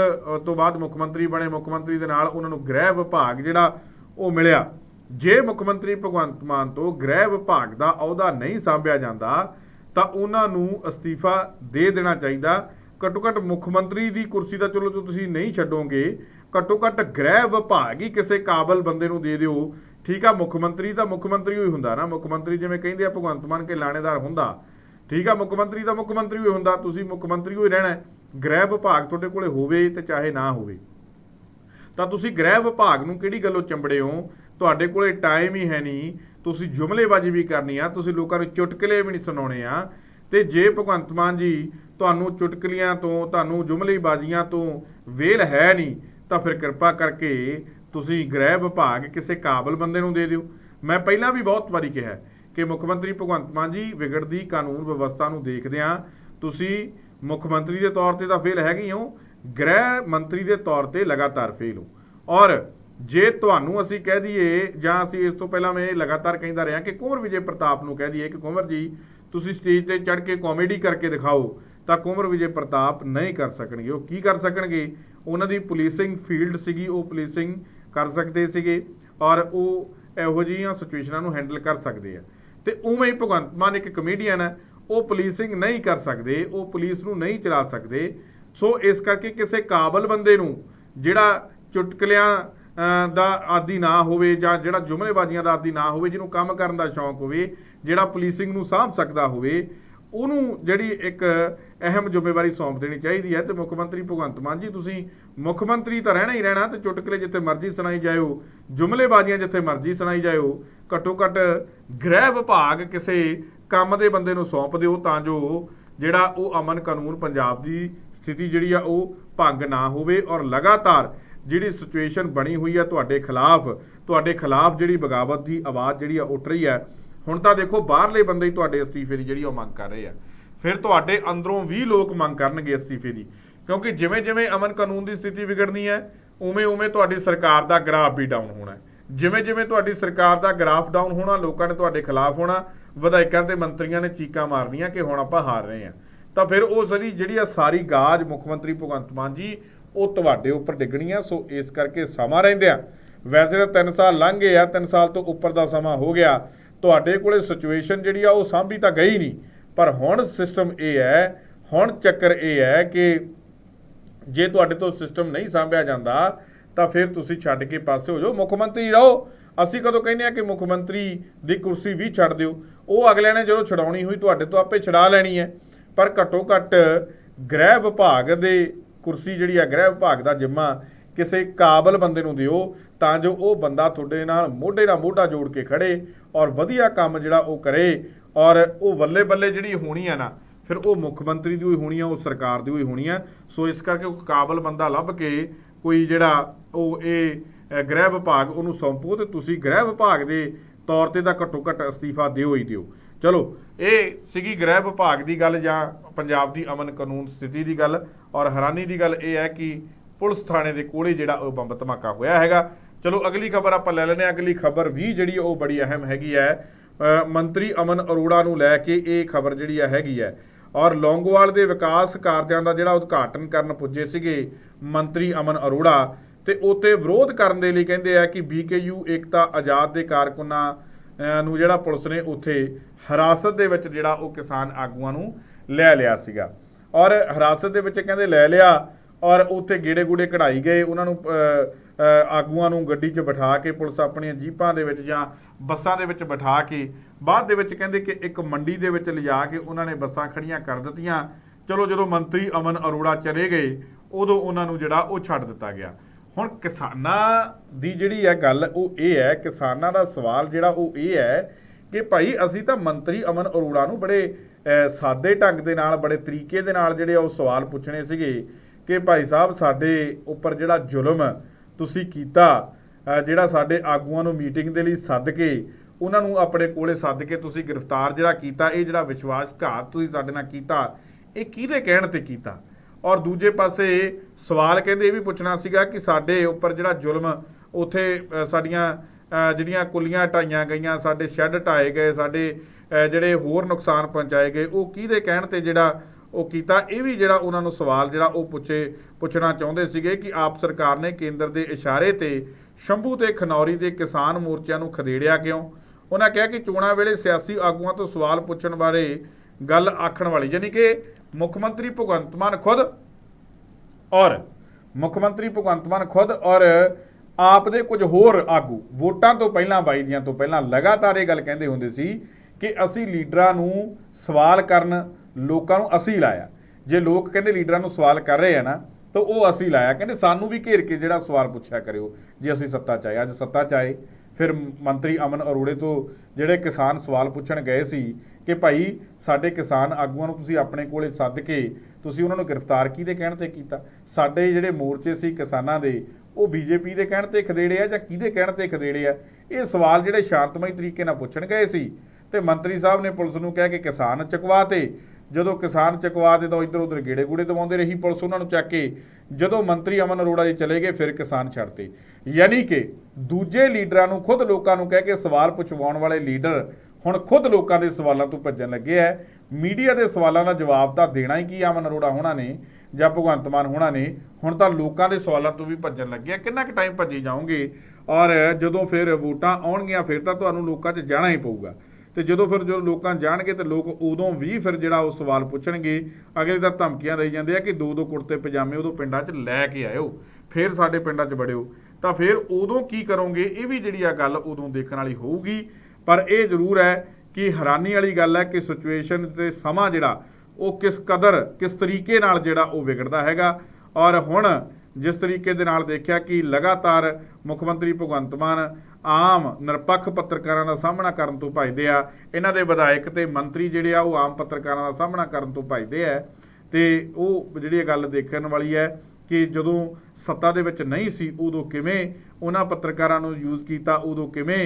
ਤੋਂ ਬਾਅਦ ਮੁੱਖ ਮੰਤਰੀ ਬਣੇ, ਮੁੱਖ ਮੰਤਰੀ ਦੇ ਨਾਲ ਉਹਨਾਂ ਨੂੰ ਗ੍ਰਹਿ ਵਿਭਾਗ ਜਿਹੜਾ, ਉਹ ਮਿਲਿਆ। ਜੇ ਮੁੱਖ ਮੰਤਰੀ ਭਗਵੰਤ ਮਾਨ ਤੋਂ ਗ੍ਰਹਿ ਵਿਭਾਗ ਦਾ ਅਹੁਦਾ ਨਹੀਂ ਸੰਭਿਆ ਜਾਂਦਾ, ਤਾਂ ਉਹਨਾਂ ਨੂੰ ਅਸਤੀਫਾ ਦੇ ਦੇਣਾ ਚਾਹੀਦਾ। ਘੱਟੋ ਘੱਟ ਮੁੱਖ ਮੰਤਰੀ ਦੀ ਕੁਰਸੀ ਤਾਂ ਚਲੋ ਜੋ ਤੁਸੀਂ ਨਹੀਂ ਛੱਡੋਗੇ ਘੱਟੋ ਘੱਟ ਗ੍ਰਹਿ ਵਿਭਾਗ ਹੀ ਕਿਸੇ ਕਾਬਲ ਬੰਦੇ ਨੂੰ ਦੇ ਦਿਓ ਠੀਕ ਆ, ਮੁੱਖ ਮੰਤਰੀ ਤਾਂ ਮੁੱਖ ਮੰਤਰੀ ਹੀ ਹੁੰਦਾ ਨਾ। ਮੁੱਖ ਮੰਤਰੀ ਜਿਵੇਂ ਕਹਿੰਦੇ ਆ, ਭਗਵੰਤ ਮਾਨ ਕੇ ਲਾਣੇਦਾਰ ਹੁੰਦਾ। ਠੀਕ ਆ, ਮੁੱਖ ਮੰਤਰੀ ਤਾਂ ਮੁੱਖ ਮੰਤਰੀ ਹੀ ਹੁੰਦਾ। ਤੁਸੀਂ ਮੁੱਖ ਮੰਤਰੀ ਹੀ ਰਹਿਣਾ ਗ੍ਰਹਿ ਵਿਭਾਗ ਤੁਹਾਡੇ ਕੋਲੇ ਹੋਵੇ ਤੇ ਚਾਹੇ ਨਾ ਹੋਵੇ। ਤਾਂ ਤੁਸੀਂ ਗ੍ਰਹਿ ਵਿਭਾਗ ਨੂੰ ਕਿਹੜੀ ਗੱਲੋਂ ਚੰਬੜੇ ਹੋ? ਤੁਹਾਡੇ ਕੋਲੇ ਟਾਈਮ ਹੀ ਹੈ ਨਹੀਂ। ਤੁਸੀਂ ਜੁਮਲੇਬਾਜ਼ੀ ਵੀ ਕਰਨੀ ਆ। ਤੁਸੀਂ ਲੋਕਾਂ ਨੂੰ ਚੁਟਕਲੇ ਵੀ ਨਹੀਂ ਸੁਣਾਉਣੇ ਆ। ਤੇ ਜੇ ਭਗਵੰਤ ਮਾਨ ਜੀ ਤੁਹਾਨੂੰ ਚੁਟਕਲੀਆਂ ਤੋਂ, ਤੁਹਾਨੂੰ ਜੁਮਲੇਬਾਜ਼ੀਆਂ ਤੋਂ ਵੇਲ ਹੈ ਨਹੀਂ, ਤਾਂ ਫਿਰ ਕਿਰਪਾ ਕਰਕੇ ਤੁਸੀਂ ਗ੍ਰਹਿ ਵਿਭਾਗ ਕਿਸੇ ਕਾਬਲ ਬੰਦੇ ਨੂੰ ਦੇ ਦਿਓ। ਮੈਂ ਪਹਿਲਾਂ ਵੀ ਬਹੁਤ ਵਾਰੀ ਕਿਹਾ ਕਿ ਮੁੱਖ ਮੰਤਰੀ ਭਗਵੰਤ ਮਾਨ ਜੀ ਵਿਗੜਦੀ ਕਾਨੂੰਨ ਵਿਵਸਥਾ ਨੂੰ ਦੇਖਦਿਆਂ ਤੁਸੀਂ ਮੁੱਖ ਮੰਤਰੀ ਦੇ ਤੌਰ ਤੇ ਤਾਂ ਫੇਲ ਹੈਗੇ ਹੋ ਗ੍ਰਹਿ ਮੰਤਰੀ ਦੇ ਤੌਰ ਤੇ ਲਗਾਤਾਰ ਫੇਲ ਹੋ। ਔਰ ਜੇ ਤੁਹਾਨੂੰ ਅਸੀਂ ਕਹਿ ਦਈਏ ਜਾਂ ਅਸੀਂ ਇਸ ਤੋਂ ਪਹਿਲਾਂ ਮੈਂ ਲਗਾਤਾਰ ਕਹਿੰਦਾ ਰਿਹਾ ਕਿ ਕੁੰਵਰ ਵਿਜੇ ਪ੍ਰਤਾਪ ਨੂੰ ਕਹਿ ਦਈਏ ਕਿ ਕੁੰਵਰ ਜੀ, ਤੁਸੀਂ ਸਟੇਜ ਤੇ ਚੜ੍ਹ ਕੇ ਕਾਮੇਡੀ ਕਰਕੇ ਦਿਖਾਓ, ਤਾਂ ਕੁੰਵਰ ਵਿਜੇ ਪ੍ਰਤਾਪ ਨਹੀਂ ਕਰ ਸਕਣਗੇ। ਉਹ ਕੀ ਕਰ ਸਕਣਗੇ? ਉਹਨਾਂ ਦੀ ਪੁਲਿਸਿੰਗ ਫੀਲਡ ਸੀਗੀ, ਉਹ ਪੁਲਿਸਿੰਗ ਕਰ ਸਕਦੇ ਸੀਗੇ ਔਰ ਉਹ ਇਹੋ ਜਿਹੀਆਂ ਸਿਚੁਏਸ਼ਨਾਂ ਨੂੰ ਹੈਂਡਲ ਕਰ ਸਕਦੇ ਆ। ਤੇ ਉਵੇਂ ਹੀ ਭਗਵੰਤ ਮਾਨ ਇੱਕ ਕਮੇਡੀਅਨ ਹੈ ਉਹ ਪੁਲਿਸਿੰਗ ਨਹੀਂ ਕਰ ਸਕਦੇ, ਉਹ ਪੁਲਿਸ ਨੂੰ ਨਹੀਂ ਚਲਾ ਸਕਦੇ। ਸੋ ਇਸ ਕਰਕੇ ਕਿਸੇ ਕਾਬਲ ਬੰਦੇ ਨੂੰ ਜਿਹੜਾ ਚੁਟਕਲਿਆਂ ਦਾ ਆਦੀ ਨਾ ਹੋਵੇ ਜਾਂ ਜਿਹੜਾ ਜੁਮਲੇਬਾਜ਼ੀਆਂ ਦਾ ਆਦੀ ਨਾ ਹੋਵੇ, ਜਿਹਨੂੰ ਕੰਮ ਕਰਨ ਦਾ ਸ਼ੌਂਕ ਹੋਵੇ, ਜਿਹੜਾ ਪੁਲਿਸਿੰਗ ਨੂੰ ਸਾਂਭ ਸਕਦਾ ਹੋਵੇ ਉਹਨੂੰ ਜਿਹੜੀ ਇੱਕ ਅਹਿਮ ਜ਼ਿੰਮੇਵਾਰੀ ਸੌਂਪ ਦੇਣੀ ਚਾਹੀਦੀ ਹੈ ਤੇ ਮੁੱਖ ਮੰਤਰੀ ਭਗਵੰਤ ਮਾਨ ਜੀ, ਤੁਸੀਂ ਮੁੱਖ ਮੰਤਰੀ ਤਾਂ ਰਹਿਣਾ ਹੀ ਰਹਿਣਾ ਤੇ ਚੁਟਕਲੇ ਜਿੱਥੇ ਮਰਜ਼ੀ ਸੁਣਾਈ ਜਾਇਓ, ਜੁਮਲੇਬਾਜ਼ੀਆਂ ਜਿੱਥੇ ਮਰਜ਼ੀ ਸੁਣਾਈ ਜਾਇਓ, ਘੱਟੋ ਘੱਟ ਗ੍ਰਹਿ ਵਿਭਾਗ ਕਿਸੇ ਕੰਮ ਦੇ ਬੰਦੇ ਨੂੰ ਸੌਂਪ ਦਿਓ ਤਾਂ ਜੋ ਜਿਹੜਾ ਉਹ ਅਮਨ ਕਾਨੂੰਨ ਪੰਜਾਬ ਦੀ ਸਥਿਤੀ ਜਿਹੜੀ ਆ ਉਹ ਭੰਗ ਨਾ ਹੋਵੇ ਔਰ ਲਗਾਤਾਰ ਜਿਹੜੀ ਸਿਚੁਏਸ਼ਨ ਬਣੀ ਹੋਈ ਆ ਤੁਹਾਡੇ ਖਿਲਾਫ ਤੁਹਾਡੇ ਖਿਲਾਫ ਜਿਹੜੀ ਬਗਾਵਤ ਦੀ ਆਵਾਜ਼ ਜਿਹੜੀ ਆ ਉੱਠ ਰਹੀ ਹੈ ਹੁਣ ਤਾਂ ਦੇਖੋ ਬਾਹਰਲੇ ਬੰਦੇ ਹੀ ਤੁਹਾਡੇ ਅਸਤੀਫੇ ਦੀ ਜਿਹੜੀ ਉਹ ਮੰਗ ਕਰ ਰਹੇ ਆ। ਫਿਰ ਤੁਹਾਡੇ ਅੰਦਰੋਂ ਵੀ ਲੋਕ ਮੰਗ ਕਰਨਗੇ ਅਸਤੀਫੇ ਦੀ। ਕਿਉਂਕਿ ਜਿਵੇਂ ਜਿਵੇਂ ਅਮਨ ਕਾਨੂੰਨ ਦੀ ਸਥਿਤੀ ਵਿਗੜਨੀ ਹੈ, ਉਵੇਂ ਉਵੇਂ ਤੁਹਾਡੀ ਸਰਕਾਰ ਦਾ ਗ੍ਰਾਫ ਵੀ ਡਾਊਨ ਹੋਣਾ ਜਿਵੇਂ ਜਿਵੇਂ ਤੁਹਾਡੀ ਸਰਕਾਰ ਦਾ ਗ੍ਰਾਫ ਡਾਊਨ ਹੋਣਾ, ਲੋਕਾਂ ਨੇ ਤੁਹਾਡੇ ਖਿਲਾਫ ਹੋਣਾ, ਵਿਧਾਇਕਾਂ ਤੇ ਮੰਤਰੀਆਂ ਨੇ ਚੀਕਾਂ ਮਾਰਨੀਆਂ ਕਿ ਹੁਣ ਆਪਾਂ ਹਾਰ ਰਹੇ ਹਾਂ। ਤਾਂ ਫਿਰ ਉਹ ਸਾਰੀ ਜਿਹੜੀ ਆ ਸਾਰੀ ਗਾਜ ਮੁੱਖ ਮੰਤਰੀ ਭਗਵੰਤ ਮਾਨ ਜੀ, ਉਹ ਤੁਹਾਡੇ ਉੱਪਰ ਡਿੱਗਣੀ ਆ ਸੋ ਇਸ ਕਰਕੇ ਸਮਾਂ ਰਹਿੰਦਿਆਂ, ਵੈਸੇ ਤਾਂ 3 ਸਾਲ ਲੰਘ ਗਏ ਆ 3 ਸਾਲ ਤੋਂ ਉੱਪਰ ਦਾ ਸਮਾਂ ਹੋ ਗਿਆ। ਤੁਹਾਡੇ ਕੋਲੇ ਸਿਚੁਏਸ਼ਨ ਜਿਹੜੀ ਆ ਉਹ ਸਾਂਭੀ ਤਾਂ ਗਈ ਨਹੀਂ। ਪਰ ਹੁਣ ਸਿਸਟਮ ਇਹ ਹੈ, ਹੁਣ ਚੱਕਰ ਇਹ ਹੈ ਕਿ ਜੇ ਤੁਹਾਡੇ ਤੋਂ ਸਿਸਟਮ ਨਹੀਂ ਸਾਂਭਿਆ ਜਾਂਦਾ, ਤਾਂ ਫਿਰ ਤੁਸੀਂ ਛੱਡ ਕੇ ਪਾਸੇ ਹੋ ਜਾਓ। ਮੁੱਖ ਮੰਤਰੀ ਰਹੋ। ਅਸੀਂ ਕਦੋਂ ਕਹਿੰਦੇ ਆ ਕਿ ਮੁੱਖ ਮੰਤਰੀ ਦੀ ਕੁਰਸੀ ਵੀ ਛੱਡ ਦਿਓ। ਉਹ ਅਗਲਿਆਂ ਨੇ ਜਦੋਂ ਛਡਾਉਣੀ ਹੋਈ, ਤੁਹਾਡੇ ਤੋਂ ਆਪੇ ਛਡਾ ਲੈਣੀ ਹੈ। ਪਰ ਘੱਟੋ ਘੱਟ ਗ੍ਰਹਿ ਵਿਭਾਗ ਦੇ ਕੁਰਸੀ ਜਿਹੜੀ ਆ, ਗ੍ਰਹਿ ਵਿਭਾਗ ਦਾ ਜਿੰਮਾ ਕਿਸੇ ਕਾਬਲ ਬੰਦੇ ਨੂੰ ਦਿਓ, ਤਾਂ ਜੋ ਉਹ ਬੰਦਾ ਤੁਹਾਡੇ ਨਾਲ ਮੋਢੇ ਨਾਲ ਮੋਢਾ ਜੋੜ ਕੇ ਖੜੇ। ਔਰ ਵਧੀਆ ਕੰਮ ਜਿਹੜਾ ਉਹ ਕਰੇ ਔਰ ਉਹ ਬੱਲੇ ਬੱਲੇ ਜਿਹੜੀ ਹੋਣੀ ਆ ਨਾ, ਫਿਰ ਉਹ ਮੁੱਖ ਮੰਤਰੀ ਦੀ ਹੋਈ ਹੋਣੀ ਆ, ਉਹ ਸਰਕਾਰ ਦੀ ਹੋਈ ਹੋਣੀ ਆ। ਸੋ ਇਸ ਕਰਕੇ ਉਹ ਕਾਬਲ ਬੰਦਾ ਲੱਭ ਕੇ ਕੋਈ ਜਿਹੜਾ ਉਹ ਇਹ ਗ੍ਰਹਿ ਵਿਭਾਗ ਉਹਨੂੰ ਸੌਂਪੋ ਤੇ ਤੁਸੀਂ ਗ੍ਰਹਿ ਵਿਭਾਗ ਦੇ ਤੌਰ ਤੇ ਤਾਂ ਘੱਟੋ ਘੱਟ ਅਸਤੀਫਾ ਦਿਓ ਹੀ ਦਿਓ। ਚਲੋ, ਇਹ ਸੀਗੀ ਗ੍ਰਹਿ ਵਿਭਾਗ ਦੀ ਗੱਲ ਜਾਂ ਪੰਜਾਬ ਦੀ ਅਮਨ ਕਾਨੂੰਨ ਸਥਿਤੀ ਦੀ ਗੱਲ ਔਰ ਹੈਰਾਨੀ ਦੀ ਗੱਲ ਇਹ ਹੈ ਕਿ ਪੁਲਿਸ ਥਾਣੇ ਦੇ ਕੋਲੇ ਜਿਹੜਾ ਉਹ ਬੰਬ ਧਮਾਕਾ ਹੋਇਆ ਹੈਗਾ। ਚਲੋ, ਅਗਲੀ ਖਬਰ ਆਪਾਂ ਲੈ ਲੈਂਦੇ ਹਾਂ। ਅਗਲੀ ਖਬਰ ਵੀ ਜਿਹੜੀ ਉਹ ਬੜੀ ਅਹਿਮ ਹੈਗੀ ਹੈ। ਮੰਤਰੀ ਅਮਨ ਅਰੋੜਾ ਨੂੰ ਲੈ ਕੇ ਇਹ ਖਬਰ ਜਿਹੜੀ ਆ ਹੈਗੀ ਹੈ। ਔਰ ਲੌਂਗੋਵਾਲ ਦੇ ਵਿਕਾਸ ਕਾਰਜਾਂ ਦਾ ਜਿਹੜਾ ਉਦਘਾਟਨ ਕਰਨ ਪੁੱਜੇ ਸੀਗੇ ਮੰਤਰੀ ਅਮਨ ਅਰੋੜਾ, ਤੇ ਉਤੇ ਵਿਰੋਧ ਕਰਨ ਦੇ ਲਈ ਕਹਿੰਦੇ ਆ ਕਿ ਬੀਕੇਯੂ ਏਕਤਾ, ਆਜ਼ਾਦ ਦੇ ਕਾਰਕੁਨਾਂ ਨੂੰ ਜਿਹੜਾ ਪੁਲਿਸ ਨੇ ਉੱਥੇ ਹਿਰਾਸਤ ਦੇ ਵਿੱਚ ਜਿਹੜਾ ਉਹ ਕਿਸਾਨ ਆਗੂਆਂ ਨੂੰ ਲੈ ਲਿਆ ਸੀਗਾ। ਔਰ ਹਿਰਾਸਤ ਦੇ ਵਿੱਚ ਕਹਿੰਦੇ ਲੈ ਲਿਆ ਔਰ ਉੱਥੇ ਗੇੜੇ ਗੂੜੇ ਕਢਾਈ ਗਏ। ਉਹਨਾਂ ਨੂੰ ਆਗੂਆਂ ਨੂੰ ਗੱਡੀ 'ਚ ਬਿਠਾ ਕੇ ਪੁਲਿਸ ਆਪਣੀਆਂ ਜੀਪਾਂ ਦੇ ਵਿੱਚ ਜਾਂ ਬੱਸਾਂ ਦੇ ਵਿੱਚ ਬਿਠਾ ਕੇ ਬਾਅਦ ਦੇ ਵਿੱਚ ਕਹਿੰਦੇ ਕਿ ਇੱਕ ਮੰਡੀ ਦੇ ਵਿੱਚ ਲਿਜਾ ਕੇ ਉਹਨਾਂ ਨੇ ਬੱਸਾਂ ਖੜੀਆਂ ਕਰ ਦਿੱਤੀਆਂ। ਚਲੋ ਜਦੋਂ ਮੰਤਰੀ ਅਮਨ ਅਰੋੜਾ ਚਲੇ ਗਏ, ਉਦੋਂ ਉਹਨਾਂ ਨੂੰ ਜਿਹੜਾ ਉਹ ਛੱਡ ਦਿੱਤਾ ਗਿਆ। ਹੁਣ ਕਿਸਾਨਾਂ ਦੀ ਜਿਹੜੀ ਹੈ ਗੱਲ, ਉਹ ਇਹ ਹੈ, ਕਿਸਾਨਾਂ ਦਾ ਸਵਾਲ ਜਿਹੜਾ ਉਹ ਇਹ ਹੈ ਕਿ ਭਾਈ ਅਸੀਂ ਤਾਂ ਮੰਤਰੀ ਅਮਨ ਅਰੋੜਾ ਨੂੰ ਬੜੇ ਸਾਦੇ ਢੰਗ ਦੇ ਨਾਲ, ਬੜੇ ਤਰੀਕੇ ਦੇ ਨਾਲ ਜਿਹੜੇ ਉਹ ਸਵਾਲ ਪੁੱਛਣੇ ਸੀਗੇ ਕਿ ਭਾਈ ਸਾਹਿਬ ਸਾਡੇ ਉੱਪਰ ਜਿਹੜਾ ਜ਼ੁਲਮ ਤੁਸੀਂ ਕੀਤਾ ਜਿਹੜਾ ਸਾਡੇ ਆਗੂਆਂ ਨੂੰ ਮੀਟਿੰਗ ਦੇ ਲਈ ਸੱਦ ਕੇ, ਉਹਨਾਂ ਨੂੰ ਆਪਣੇ ਕੋਲੇ ਸੱਦ ਕੇ ਤੁਸੀਂ ਗ੍ਰਿਫਤਾਰ ਜਿਹੜਾ ਕੀਤਾ, ਇਹ ਜਿਹੜਾ ਵਿਸ਼ਵਾਸਘਾਤ ਤੁਸੀਂ ਸਾਡੇ ਨਾਲ ਕੀਤਾ, ਇਹ ਕਿਹਦੇ ਕਹਿਣ ਤੇ ਕੀਤਾ? ਔਰ ਦੂਜੇ ਪਾਸੇ ਸਵਾਲ ਕਹਿੰਦੇ ਇਹ ਵੀ ਪੁੱਛਣਾ ਸੀਗਾ ਕਿ ਸਾਡੇ ਉੱਪਰ ਜਿਹੜਾ ਜ਼ੁਲਮ ਉਥੇ ਸਾਡੀਆਂ ਜਿਹੜੀਆਂ ਕੁੱਲੀਆਂ ਢਾਈਆਂ ਗਈਆਂ, ਸਾਡੇ ਸ਼ੈੱਡ ਢਾਏ ਗਏ, ਸਾਡੇ ਜਿਹੜੇ ਹੋਰ ਨੁਕਸਾਨ ਪਹੁੰਚਾਏ ਗਏ, ਉਹ ਕਿਹਦੇ ਕਹਿਣ ਤੇ ਜਿਹੜਾ ਉਹ ਕੀਤਾ। ਇਹ ਵੀ ਜਿਹੜਾ ਉਹਨਾਂ ਨੂੰ ਸਵਾਲ ਜਿਹੜਾ ਉਹ ਪੁੱਛੇ, ਪੁੱਛਣਾ ਚਾਹੁੰਦੇ ਸੀਗੇ ਕਿ ਆਪ ਸਰਕਾਰ ਨੇ ਕੇਂਦਰ ਦੇ ਇਸ਼ਾਰੇ ਤੇ ਸ਼ੰਭੂ ਤੇ ਖਨੌਰੀ ਦੇ ਕਿਸਾਨ ਮੋਰਚਿਆਂ ਨੂੰ ਖਦੇੜਿਆ ਕਿਉਂ? ਉਹਨਾਂ ਕਿਹਾ ਕਿ ਚੋਣਾਂ ਵੇਲੇ ਸਿਆਸੀ ਆਗੂਆਂ ਤੋਂ ਸਵਾਲ ਪੁੱਛਣ ਬਾਰੇ ਗੱਲ ਆਖਣ ਵਾਲੀ, ਯਾਨੀ ਕਿ ਮੁੱਖ ਮੰਤਰੀ ਭਗਵੰਤ ਮਾਨ ਖੁਦ ਔਰ ਮੁੱਖ ਮੰਤਰੀ ਭਗਵੰਤ ਮਾਨ ਖੁਦ ਔਰ ਆਪ ਦੇ ਕੁਝ ਹੋਰ ਆਗੂ, ਵੋਟਾਂ ਤੋਂ ਪਹਿਲਾਂ, ਬਾਈ ਦੀਆਂ ਤੋਂ ਪਹਿਲਾਂ ਲਗਾਤਾਰ ਇਹ ਗੱਲ ਕਹਿੰਦੇ ਹੁੰਦੇ ਸੀ ਕਿ ਅਸੀਂ ਲੀਡਰਾਂ ਨੂੰ ਸਵਾਲ ਕਰਨ ਲੋਕਾਂ ਨੂੰ ਅਸੀਂ ਲਾਇਆ। ਜੇ ਲੋਕ ਕਹਿੰਦੇ ਲੀਡਰਾਂ ਨੂੰ ਸਵਾਲ ਕਰ ਰਹੇ ਆ ਨਾ, ਤਾਂ ਉਹ ਅਸੀਂ ਲਾਇਆ। ਕਹਿੰਦੇ ਸਾਨੂੰ ਵੀ ਘੇਰ ਕੇ ਜਿਹੜਾ ਸਵਾਲ ਪੁੱਛਿਆ ਕਰਿਓ, ਜੇ ਅਸੀਂ ਸੱਤਾ ਚ ਆਏ। ਅੱਜ ਸੱਤਾ ਚ ਆਏ, ਫਿਰ ਮੰਤਰੀ ਅਮਨ ਅਰੋੜੇ ਤੋਂ ਜਿਹੜੇ ਕਿਸਾਨ ਸਵਾਲ ਪੁੱਛਣ ਗਏ ਸੀ ਕਿ ਭਾਈ ਸਾਡੇ ਕਿਸਾਨ ਆਗੂਆਂ ਨੂੰ ਤੁਸੀਂ ਆਪਣੇ ਕੋਲੇ ਸੱਦ ਕੇ ਤੁਸੀਂ ਉਹਨਾਂ ਨੂੰ ਗ੍ਰਿਫਤਾਰ ਕਿਹਦੇ ਕਹਿਣ ਤੇ ਕੀਤਾ? ਸਾਡੇ ਜਿਹੜੇ ਮੋਰਚੇ ਸੀ ਕਿਸਾਨਾਂ ਦੇ, ਉਹ ਬੀਜੇਪੀ ਦੇ ਕਹਿਣ ਤੇ ਖਦੇੜੇ ਆ ਜਾਂ ਕਿਹਦੇ ਕਹਿਣ ਤੇ ਖਦੇੜੇ ਆ? ਇਹ ਸਵਾਲ ਜਿਹੜੇ ਸ਼ਾਂਤਮਈ ਤਰੀਕੇ ਨਾਲ ਪੁੱਛਣ ਗਏ ਸੀ ਤੇ ਮੰਤਰੀ ਸਾਹਿਬ ਨੇ ਪੁਲਿਸ ਨੂੰ ਕਿਹਾ ਕਿ ਕਿਸਾਨ ਚੁਕਵਾ ਤੇ ਜਦੋਂ ਕਿਸਾਨ ਚਕਵਾ ਦੇ ਤਾਂ ਇੱਧਰ ਉੱਧਰ ਗੇੜੇ ਗੂੜੇ ਦਵਾਉਂਦੇ ਰਹੀ। ਪੁਲਿਸ ਉਹਨਾਂ ਨੂੰ ਚੱਕ ਕੇ ਜਦੋਂ ਮੰਤਰੀ ਅਮਨ ਅਰੋੜਾ ਜੀ ਚਲੇ ਗਏ, ਫਿਰ ਕਿਸਾਨ ਛੱਡਤੇ ਯਾਨੀ ਕਿ ਦੂਜੇ ਲੀਡਰਾਂ ਨੂੰ ਖੁਦ ਲੋਕਾਂ ਨੂੰ ਕਹਿ ਕੇ ਸਵਾਲ ਪੁੱਛਵਾਉਣ ਵਾਲੇ ਲੀਡਰ ਹੁਣ ਖੁਦ ਲੋਕਾਂ ਦੇ ਸਵਾਲਾਂ ਤੋਂ ਭੱਜਣ ਲੱਗੇ ਐ ਮੀਡੀਆ ਦੇ ਸਵਾਲਾਂ ਦਾ ਜਵਾਬ ਤਾਂ ਦੇਣਾ ਹੀ ਕੀ ਅਮਨ ਅਰੋੜਾ ਹੋਣਾ ਨੇ ਜਾਂ ਭਗਵੰਤ ਮਾਨ ਹੋਣਾ ਨੇ। ਹੁਣ ਤਾਂ ਲੋਕਾਂ ਦੇ ਸਵਾਲਾਂ ਤੋਂ ਵੀ ਭੱਜਣ ਲੱਗੇ ਆ। ਕਿੰਨਾ ਕੁ ਟਾਈਮ ਭੱਜੇ ਜਾਓਗੇ? ਔਰ ਜਦੋਂ ਫਿਰ ਵੋਟਾਂ ਆਉਣਗੀਆਂ, ਫਿਰ ਤਾਂ ਤੁਹਾਨੂੰ ਲੋਕਾਂ 'ਚ ਜਾਣਾ ਹੀ ਪਊਗਾ। ਤੇ ਜਦੋਂ ਫਿਰ ਜਦੋਂ ਲੋਕਾਂ ਜਾਣਗੇ ਤੇ ਲੋਕ ਉਦੋਂ ਵੀ ਫਿਰ ਜਿਹੜਾ ਉਹ ਸਵਾਲ ਪੁੱਛਣਗੇ, ਅਗਲੇ ਤਾਂ ਧਮਕੀਆਂ ਦੇਈ ਜਾਂਦੇ ਆ ਕਿ ਦੋ ਦੋ ਕੁੜਤੇ ਪਜਾਮੇ ਉਦੋਂ ਪਿੰਡਾਂ 'ਚ ਲੈ ਕੇ ਆਇਓ, ਫਿਰ ਸਾਡੇ ਪਿੰਡਾਂ 'ਚ ਵੜਿਓ। ਤਾਂ ਫਿਰ ਉਦੋਂ ਕੀ ਕਰੋਗੇ, ਇਹ ਵੀ ਜਿਹੜੀ ਆ ਗੱਲ ਉਦੋਂ ਦੇਖਣ ਵਾਲੀ ਹੋਊਗੀ। ਪਰ ਇਹ ਜ਼ਰੂਰ ਹੈ ਕਿ ਹੈਰਾਨੀ ਵਾਲੀ ਗੱਲ ਹੈ ਕਿ ਸਿਚੁਏਸ਼ਨ ਤੇ ਸਮਾਂ ਜਿਹੜਾ, ਉਹ ਕਿਸ ਕਦਰ, ਕਿਸ ਤਰੀਕੇ ਨਾਲ ਜਿਹੜਾ ਉਹ ਵਿਗੜਦਾ ਹੈਗਾ। ਔਰ ਹੁਣ ਜਿਸ ਤਰੀਕੇ ਦੇ ਨਾਲ ਦੇਖਿਆ ਕਿ ਲਗਾਤਾਰ ਮੁੱਖ ਮੰਤਰੀ ਭਗਵੰਤ ਮਾਨ ਆਮ ਨਿਰਪੱਖ ਪੱਤਰਕਾਰਾਂ ਦਾ ਸਾਹਮਣਾ ਕਰਨ ਤੋਂ ਭਜਦੇ ਆ। ਇਹਨਾਂ ਦੇ ਵਿਧਾਇਕ ਤੇ ਮੰਤਰੀ ਜਿਹੜੇ ਆ, ਉਹ ਆਮ ਪੱਤਰਕਾਰਾਂ ਦਾ ਸਾਹਮਣਾ ਕਰਨ ਤੋਂ ਭਜਦੇ ਆ। ਤੇ ਉਹ ਜਿਹੜੀ ਇਹ ਗੱਲ ਦੇਖਣ ਵਾਲੀ ਹੈ ਕਿ ਜਦੋਂ ਸੱਤਾ ਦੇ ਵਿੱਚ ਨਹੀਂ ਸੀ, ਉਦੋਂ ਕਿਵੇਂ ਉਹਨਾਂ ਪੱਤਰਕਾਰਾਂ ਨੂੰ ਯੂਜ਼ ਕੀਤਾ, ਉਦੋਂ ਕਿਵੇਂ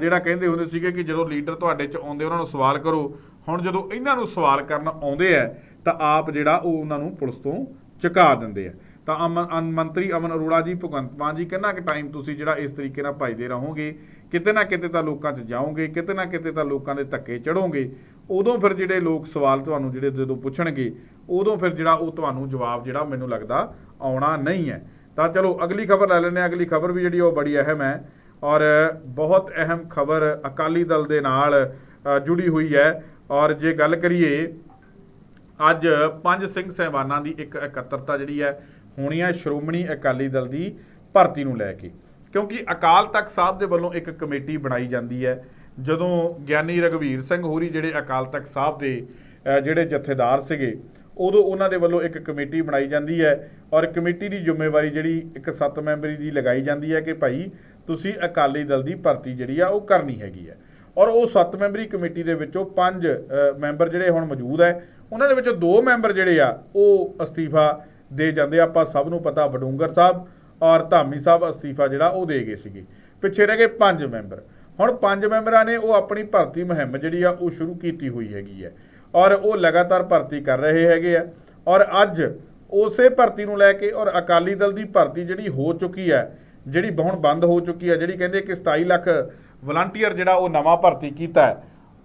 ਜਿਹੜਾ ਕਹਿੰਦੇ ਹੁੰਦੇ ਸੀਗੇ ਕਿ ਜਦੋਂ ਲੀਡਰ ਤੁਹਾਡੇ ਚ ਆਉਂਦੇ, ਉਹਨਾਂ ਨੂੰ ਸਵਾਲ ਕਰੋ। ਹੁਣ ਜਦੋਂ ਇਹਨਾਂ ਨੂੰ ਸਵਾਲ ਕਰਨ ਆਉਂਦੇ ਆ, ਤਾਂ ਆਪ ਜਿਹੜਾ ਉਹ ਉਹਨਾਂ ਨੂੰ ਪੁਲਿਸ ਤੋਂ ਚੁਕਾ ਦਿੰਦੇ ਆ। ਤਾਂ ਅਮਨ ਅਨ- ਮੰਤਰੀ ਅਮਨ ਅਰੋੜਾ ਜੀ, ਭਗਵੰਤ ਮਾਨ ਜੀ, ਕਿੰਨਾ ਕੁ ਟਾਈਮ ਤੁਸੀਂ ਜਿਹੜਾ ਇਸ ਤਰੀਕੇ ਨਾਲ ਭਜਦੇ ਰਹੋਗੇ? ਕਿਤੇ ਨਾ ਕਿਤੇ ਤਾਂ ਲੋਕਾਂ 'ਚ ਜਾਓਗੇ, ਕਿਤੇ ਨਾ ਕਿਤੇ ਤਾਂ ਲੋਕਾਂ ਦੇ ਧੱਕੇ ਚੜੋਗੇ ਉਦੋਂ ਫਿਰ ਜਿਹੜੇ ਲੋਕ ਸਵਾਲ ਤੁਹਾਨੂੰ ਜਿਹੜੇ ਜਦੋਂ ਪੁੱਛਣਗੇ, ਉਦੋਂ ਫਿਰ ਜਿਹੜਾ ਉਹ ਤੁਹਾਨੂੰ ਜਵਾਬ ਜਿਹੜਾ ਮੈਨੂੰ ਲੱਗਦਾ ਆਉਣਾ ਨਹੀਂ ਹੈ। ਤਾਂ ਚਲੋ, ਅਗਲੀ ਖਬਰ ਲੈ ਲੈਂਦੇ ਹਾਂ। ਅਗਲੀ ਖਬਰ ਵੀ ਜਿਹੜੀ ਉਹ ਬੜੀ ਅਹਿਮ ਹੈ ਔਰ ਬਹੁਤ ਅਹਿਮ ਖਬਰ ਅਕਾਲੀ ਦਲ ਦੇ ਨਾਲ ਜੁੜੀ ਹੋਈ ਹੈ। ਔਰ ਜੇ ਗੱਲ ਕਰੀਏ, ਅੱਜ ਪੰਜ ਸਿੰਘ ਸਹਿਬਾਨਾਂ ਦੀ ਇੱਕ ਇਕੱਤਰਤਾ ਜਿਹੜੀ ਹੈ ਹੋਣੀ ਹੈ ਸ਼੍ਰੋਮਣੀ ਅਕਾਲੀ ਦਲ ਦੀ ਭਰਤੀ ਨੂੰ ਲੈ ਕੇ। ਕਿਉਂਕਿ ਅਕਾਲ ਤਖਤ ਸਾਹਿਬ ਦੇ ਵੱਲੋਂ ਇੱਕ ਕਮੇਟੀ ਬਣਾਈ ਜਾਂਦੀ ਹੈ, ਜਦੋਂ ਗਿਆਨੀ ਰਗਵੀਰ ਸਿੰਘ ਹੋਰੀ ਜਿਹੜੇ ਅਕਾਲ ਤਖਤ ਸਾਹਿਬ ਦੇ ਜਿਹੜੇ ਜਥੇਦਾਰ ਸੀਗੇ, ਉਦੋਂ ਉਹਨਾਂ ਦੇ ਵੱਲੋਂ ਇੱਕ ਕਮੇਟੀ ਬਣਾਈ ਜਾਂਦੀ ਹੈ ਔਰ ਕਮੇਟੀ ਦੀ ਜ਼ਿੰਮੇਵਾਰੀ ਜਿਹੜੀ ਇੱਕ ਸੱਤ ਮੈਂਬਰੀ ਦੀ ਲਗਾਈ ਜਾਂਦੀ ਹੈ ਕਿ ਭਾਈ ਤੁਸੀਂ ਅਕਾਲੀ ਦਲ ਦੀ ਭਰਤੀ ਜਿਹੜੀ ਆ ਉਹ ਕਰਨੀ ਹੈਗੀ ਹੈ। ਔਰ ਉਹ ਸੱਤ ਮੈਂਬਰੀ ਕਮੇਟੀ ਦੇ ਵਿੱਚੋਂ ਪੰਜ ਮੈਂਬਰ ਜਿਹੜੇ ਹੁਣ ਮੌਜੂਦ ਹੈ, ਉਹਨਾਂ ਦੇ ਵਿੱਚੋਂ ਦੋ ਮੈਂਬਰ ਜਿਹੜੇ ਆ ਉਹ ਅਸਤੀਫਾ ਦੇ ਜਾਂਦੇ ਆਪਾਂ ਸਭ ਨੂੰ ਪਤਾ ਵਡੂੰਗਰ ਸਾਹਿਬ ਔਰ ਧਾਮੀ ਸਾਹਿਬ ਅਸਤੀਫਾ ਜਿਹੜਾ ਉਹ ਦੇ ਗਏ ਸੀਗੇ। ਪਿੱਛੇ ਰਹਿ ਗਏ ਪੰਜ ਮੈਂਬਰ। ਹੁਣ ਪੰਜ ਮੈਂਬਰਾਂ ਨੇ ਉਹ ਆਪਣੀ ਭਰਤੀ ਮੁਹਿੰਮ ਜਿਹੜੀ ਆ ਉਹ ਸ਼ੁਰੂ ਕੀਤੀ ਹੋਈ ਹੈਗੀ ਹੈ। ਔਰ ਉਹ ਲਗਾਤਾਰ ਭਰਤੀ ਕਰ ਰਹੇ ਹੈਗੇ ਆ। ਔਰ ਅੱਜ ਉਸੇ ਭਰਤੀ ਨੂੰ ਲੈ ਕੇ ਔਰ ਅਕਾਲੀ ਦਲ ਦੀ ਭਰਤੀ ਜਿਹੜੀ ਹੋ ਚੁੱਕੀ ਹੈ, ਜਿਹੜੀ ਹੁਣ ਬੰਦ ਹੋ ਚੁੱਕੀ ਹੈ, ਜਿਹੜੀ ਕਹਿੰਦੇ ਕਿ 27 ਲੱਖ ਵਲੰਟੀਅਰ ਜਿਹੜਾ ਉਹ ਨਵਾਂ ਭਰਤੀ ਕੀਤਾ ਹੈ,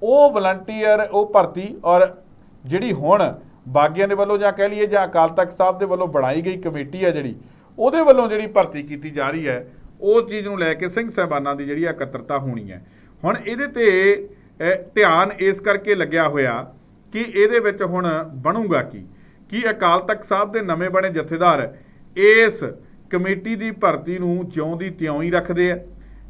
ਉਹ ਵਲੰਟੀਅਰ ਉਹ ਭਰਤੀ ਔਰ ਜਿਹੜੀ ਹੁਣ ਬਾਗੀਆਂ ਦੇ ਵੱਲੋਂ ਜਾਂ ਕਹਿ ਲਈਏ ਜਾਂ ਅਕਾਲ ਤਖਤ ਸਾਹਿਬ ਦੇ ਵੱਲੋਂ ਬਣਾਈ ਗਈ ਕਮੇਟੀ ਹੈ ਜਿਹੜੀ, ਉਹਦੇ ਵੱਲੋਂ ਜਿਹੜੀ ਭਰਤੀ ਕੀਤੀ ਜਾ ਰਹੀ ਹੈ, ਉਸ ਚੀਜ਼ ਨੂੰ ਲੈ ਕੇ ਸਿੰਘ ਸਾਹਿਬਾਨਾਂ ਦੀ ਜਿਹੜੀ ਇਕੱਤਰਤਾ ਹੋਣੀ ਹੈ। ਹੁਣ ਇਹਦੇ ਤੇ ਧਿਆਨ ਇਸ ਕਰਕੇ ਲੱਗਿਆ ਹੋਇਆ ਕਿ ਇਹਦੇ ਵਿੱਚ ਹੁਣ ਬਣੂਗਾ ਕੀ? ਕੀ ਅਕਾਲ ਤਖਤ ਸਾਹਿਬ ਦੇ ਨਵੇਂ ਬਣੇ ਜਥੇਦਾਰ ਇਸ ਕਮੇਟੀ ਦੀ ਭਰਤੀ ਨੂੰ ਜਿਉਂ ਦੀ ਤਿਉਂ ਹੀ ਰੱਖਦੇ ਆ,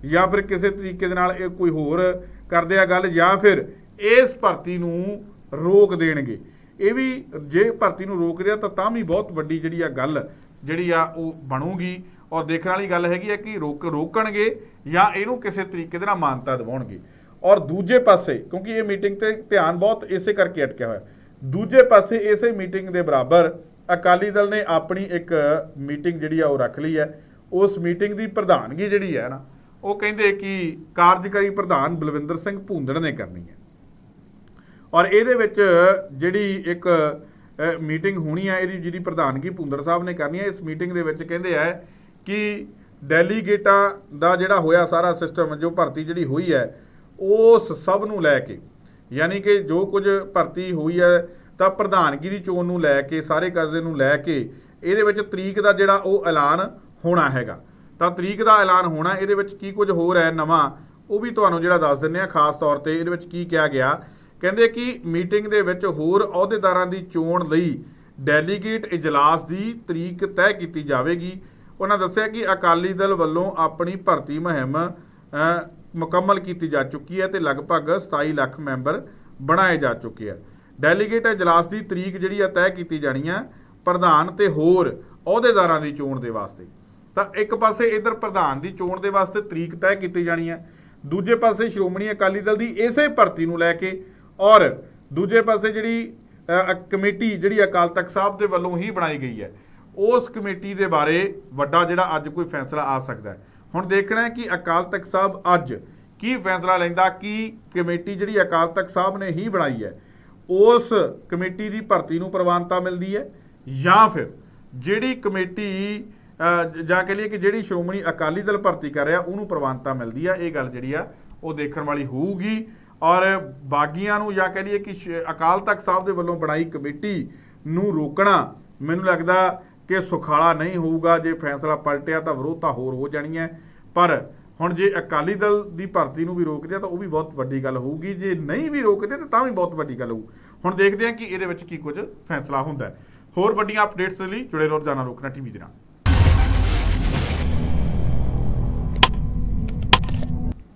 ਜਾਂ ਫਿਰ ਕਿਸੇ ਤਰੀਕੇ ਦੇ ਨਾਲ ਇਹ ਕੋਈ ਹੋਰ ਕਰਦੇ ਆ ਗੱਲ, ਜਾਂ ਫਿਰ ਇਸ ਭਰਤੀ ਨੂੰ ਰੋਕ ਦੇਣਗੇ। ਇਹ ਵੀ ਜੇ ਭਰਤੀ ਨੂੰ ਰੋਕਦੇ ਆ ਤਾਂ ਤਾਂ ਵੀ ਬਹੁਤ ਵੱਡੀ ਜਿਹੜੀ ਆ ਗੱਲ ਜਿਹੜੀ ਆ ਉਹ ਬਣੂਗੀ। ਔਰ ਦੇਖਣ ਵਾਲੀ ਗੱਲ ਹੈਗੀ ਹੈ ਕਿ ਰੋਕ ਰੋਕਣਗੇ ਜਾਂ ਇਹਨੂੰ ਕਿਸੇ ਤਰੀਕੇ ਦੇ ਨਾਲ ਮਾਨਤਾ ਦਿਵਾਉਣਗੇ। ਔਰ ਦੂਜੇ ਪਾਸੇ, ਕਿਉਂਕਿ ਇਹ ਮੀਟਿੰਗ ਤੇ ਧਿਆਨ ਬਹੁਤ ਇਸੇ ਕਰਕੇ ਅਟਕਿਆ ਹੋਇਆ। ਦੂਜੇ ਪਾਸੇ ਇਸੇ ਮੀਟਿੰਗ ਦੇ ਬਰਾਬਰ ਅਕਾਲੀ ਦਲ ਨੇ ਆਪਣੀ ਇੱਕ ਮੀਟਿੰਗ ਜਿਹੜੀ ਆ ਉਹ ਰੱਖ ਲਈ ਹੈ। ਉਸ ਮੀਟਿੰਗ ਦੀ ਪ੍ਰਧਾਨਗੀ ਜਿਹੜੀ ਹੈ ਨਾ, ਉਹ ਕਹਿੰਦੇ ਕਿ ਕਾਰਜਕਾਰੀ ਪ੍ਰਧਾਨ ਬਲਵਿੰਦਰ ਸਿੰਘ ਭੂੰਦੜ ਨੇ ਕਰਨੀ ਹੈ। ਔਰ ਇਹਦੇ ਵਿੱਚ ਜਿਹੜੀ ਇੱਕ ਮੀਟਿੰਗ ਹੋਣੀ ਹੈ ਇਹਦੀ ਜਿਹਦੀ ਪ੍ਰਧਾਨਗੀ ਭੁੰਦਰ ਸਾਹਿਬ ਨੇ ਕਰਨੀ ਹੈ ਇਸ ਮੀਟਿੰਗ ਦੇ ਵਿੱਚ ਕਹਿੰਦੇ ਆ ਕਿ ਡੈਲੀਗੇਟਾਂ ਦਾ ਜਿਹੜਾ ਹੋਇਆ ਸਾਰਾ ਸਿਸਟਮ, ਜੋ ਭਰਤੀ ਜਿਹੜੀ ਹੋਈ ਹੈ, ਉਸ ਸਭ ਨੂੰ ਲੈ ਕੇ, ਯਾਨੀ ਕਿ ਜੋ ਕੁਝ ਭਰਤੀ ਹੋਈ ਹੈ, ਤਾਂ ਪ੍ਰਧਾਨਗੀ ਦੀ ਚੋਣ ਨੂੰ ਲੈ ਕੇ, ਸਾਰੇ ਕਸਦੇ ਨੂੰ ਲੈ ਕੇ, ਇਹਦੇ ਵਿੱਚ ਤਰੀਕ ਦਾ ਜਿਹੜਾ ਉਹ ਐਲਾਨ ਹੋਣਾ ਹੈਗਾ। ਤਾਂ ਤਰੀਕ ਦਾ ਐਲਾਨ ਹੋਣਾ, ਇਹਦੇ ਵਿੱਚ ਕੀ ਕੁਝ ਹੋਰ ਹੈ ਨਵਾਂ, ਉਹ ਵੀ ਤੁਹਾਨੂੰ ਜਿਹੜਾ ਦੱਸ ਦਿੰਨੇ ਆ, ਖਾਸ ਤੌਰ ਤੇ ਇਹਦੇ ਵਿੱਚ ਕੀ ਕਿਹਾ ਗਿਆ ਕਹਿੰਦੇ ਕਿ ਮੀਟਿੰਗ ਦੇ ਵਿੱਚ ਹੋਰ ਅਹੁਦੇਦਾਰਾਂ ਦੀ ਚੋਣ ਲਈ ਡੈਲੀਗੇਟ ਇਜਲਾਸ ਦੀ ਤਰੀਕ ਤੈਅ ਕੀਤੀ ਜਾਵੇਗੀ। ਉਹਨਾਂ ਦੱਸਿਆ ਕਿ ਅਕਾਲੀ ਦਲ ਵੱਲੋਂ ਆਪਣੀ ਭਰਤੀ ਮੁਹਿੰਮ ਮੁਕੰਮਲ ਕੀਤੀ ਜਾ ਚੁੱਕੀ ਹੈ ਤੇ ਲਗਭਗ 27 ਲੱਖ ਮੈਂਬਰ ਬਣਾਏ ਜਾ ਚੁੱਕੇ ਆ। ਡੈਲੀਗੇਟ ਇਜਲਾਸ ਦੀ ਤਰੀਕ ਜਿਹੜੀ ਆ ਤੈਅ ਕੀਤੀ ਜਾਣੀ ਆ ਪ੍ਰਧਾਨ ਤੇ ਹੋਰ ਅਹੁਦੇਦਾਰਾਂ ਦੀ ਚੋਣ ਦੇ ਵਾਸਤੇ। ਤਾਂ ਇੱਕ ਪਾਸੇ ਇਧਰ ਪ੍ਰਧਾਨ ਦੀ ਚੋਣ ਦੇ ਵਾਸਤੇ ਤਰੀਕ ਤੈਅ ਕੀਤੀ ਜਾਣੀ ਹੈ ਦੂਜੇ ਪਾਸੇ ਸ਼੍ਰੋਮਣੀ ਅਕਾਲੀ ਦਲ ਦੀ ਇਸੇ ਭਰਤੀ ਨੂੰ ਲੈ ਕੇ ਔਰ ਦੂਜੇ ਪਾਸੇ ਜਿਹੜੀ ਕਮੇਟੀ ਜਿਹੜੀ ਅਕਾਲ ਤਖਤ ਸਾਹਿਬ ਦੇ ਵੱਲੋਂ ਹੀ ਬਣਾਈ ਗਈ ਹੈ, ਉਸ ਕਮੇਟੀ ਦੇ ਬਾਰੇ ਵੱਡਾ ਜਿਹੜਾ ਅੱਜ ਕੋਈ ਫੈਸਲਾ ਆ ਸਕਦਾ ਹੈ। ਹੁਣ ਦੇਖਣਾ ਹੈ ਕਿ ਅਕਾਲ ਤਖਤ ਸਾਹਿਬ ਅੱਜ ਕੀ ਫੈਸਲਾ ਲੈਂਦਾ, ਕਿ ਕਮੇਟੀ ਜਿਹੜੀ ਅਕਾਲ ਤਖਤ ਸਾਹਿਬ ਨੇ ਹੀ ਬਣਾਈ ਹੈ, ਉਸ ਕਮੇਟੀ ਦੀ ਭਰਤੀ ਨੂੰ ਪ੍ਰਵਾਨਤਾ ਮਿਲਦੀ ਹੈ, ਜਾਂ ਫਿਰ ਜਿਹੜੀ ਕਮੇਟੀ ਜਾਂ ਕਹ ਲਈਏ ਕਿ ਜਿਹੜੀ ਸ਼੍ਰੋਮਣੀ ਅਕਾਲੀ ਦਲ ਭਰਤੀ ਕਰ ਰਿਹਾ, ਉਹਨੂੰ ਪ੍ਰਵਾਨਤਾ ਮਿਲਦੀ ਆ ਇਹ ਗੱਲ ਜਿਹੜੀ ਆ, ਉਹ ਦੇਖਣ ਵਾਲੀ ਹੋਊਗੀ। ਔਰ ਬਾਗੀਆਂ ਨੂੰ ਜਾਂ ਕਹ ਲਈਏ ਕਿ ਸ਼- ਅਕਾਲ ਤਖਤ ਸਾਹਿਬ ਦੇ ਵੱਲੋਂ ਬਣਾਈ ਕਮੇਟੀ ਨੂੰ ਰੋਕਣਾ ਮੈਨੂੰ ਲੱਗਦਾ ਕਿ ਸੁਖਾਲਾ ਨਹੀਂ ਹੋਊਗਾ, ਜੇ ਫੈਸਲਾ ਪਲਟਿਆ ਤਾਂ ਵਿਰੋਧਤਾ ਹੋਰ ਹੋ ਜਾਣੀ ਹੈ। ਪਰ ਹੁਣ ਜੇ ਅਕਾਲੀ ਦਲ ਦੀ ਭਰਤੀ ਨੂੰ ਵੀ ਰੋਕਦੇ ਆ ਤਾਂ ਉਹ ਵੀ ਬਹੁਤ ਵੱਡੀ ਗੱਲ ਹੋਊਗੀ, ਜੇ ਨਹੀਂ ਵੀ ਰੋਕਦੇ ਤਾਂ ਤਾਂ ਵੀ ਬਹੁਤ ਵੱਡੀ ਗੱਲ ਹੋਊ। ਹੁਣ ਦੇਖਦੇ ਹਾਂ ਕਿ ਇਹਦੇ ਵਿੱਚ ਕੀ ਕੁਝ ਫੈਸਲਾ ਹੁੰਦਾ ਹੋਰ ਵੱਡੀਆਂ ਅਪਡੇਟਸ ਲਈ ਜੁੜੇ ਰਹੋ ਰੋਜ਼ਾਨਾ ਲੋਕਨਾ ਟੀਵੀ ਦੇ ਨਾਲ।